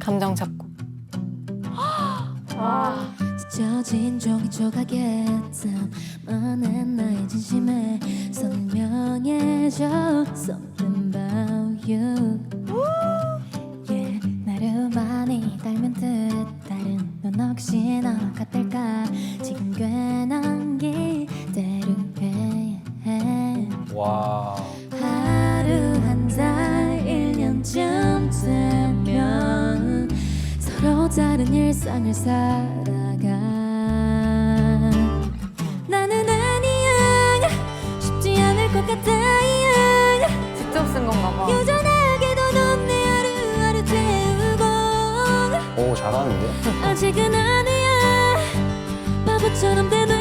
감정 잡고. 찢어진 종이 조각에 담아낸 나의 진심에 선명해져 Something about you. yeah, 나를 많이 닮은 듯 다른 넌 혹시 너 같을까? 지금 괜한 기대로 해 와. 하루 한 달, 일년쯤 되면 다른 일상을 살아가 나는 아니야 쉽지 않을 것 같아 야. 직접 쓴 건가 봐. 여전하게도 넌내 하루하루 태우고 오 잘하는데? 아직은 아니야 바보처럼 되뇌는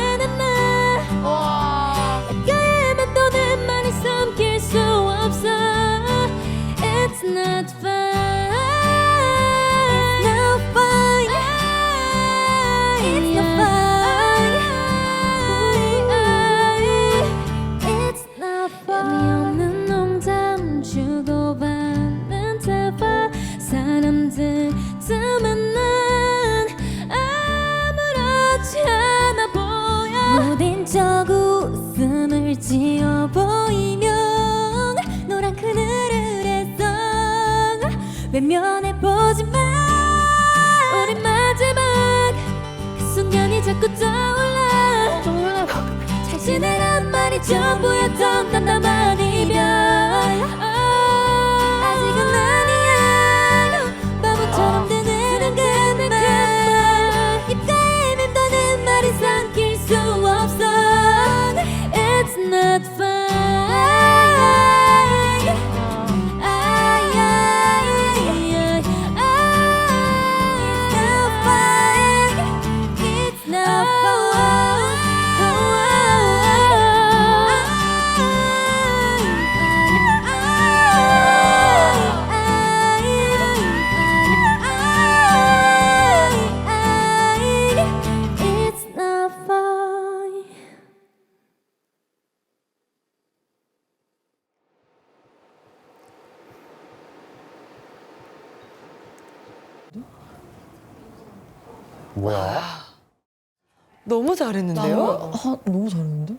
주고받는 대화 사람들 틈은 난 아무렇지 않아 보여. 무딘 적 웃음을 지어 보이면 노란 그늘을 해서 외면해 보지 마 우리 마지막 그 순간이 자꾸 떠올라. 잘 지내란 말이 전부였던 단단한 뭐야? 너무 잘했는데요? 아, 너무 잘했는데?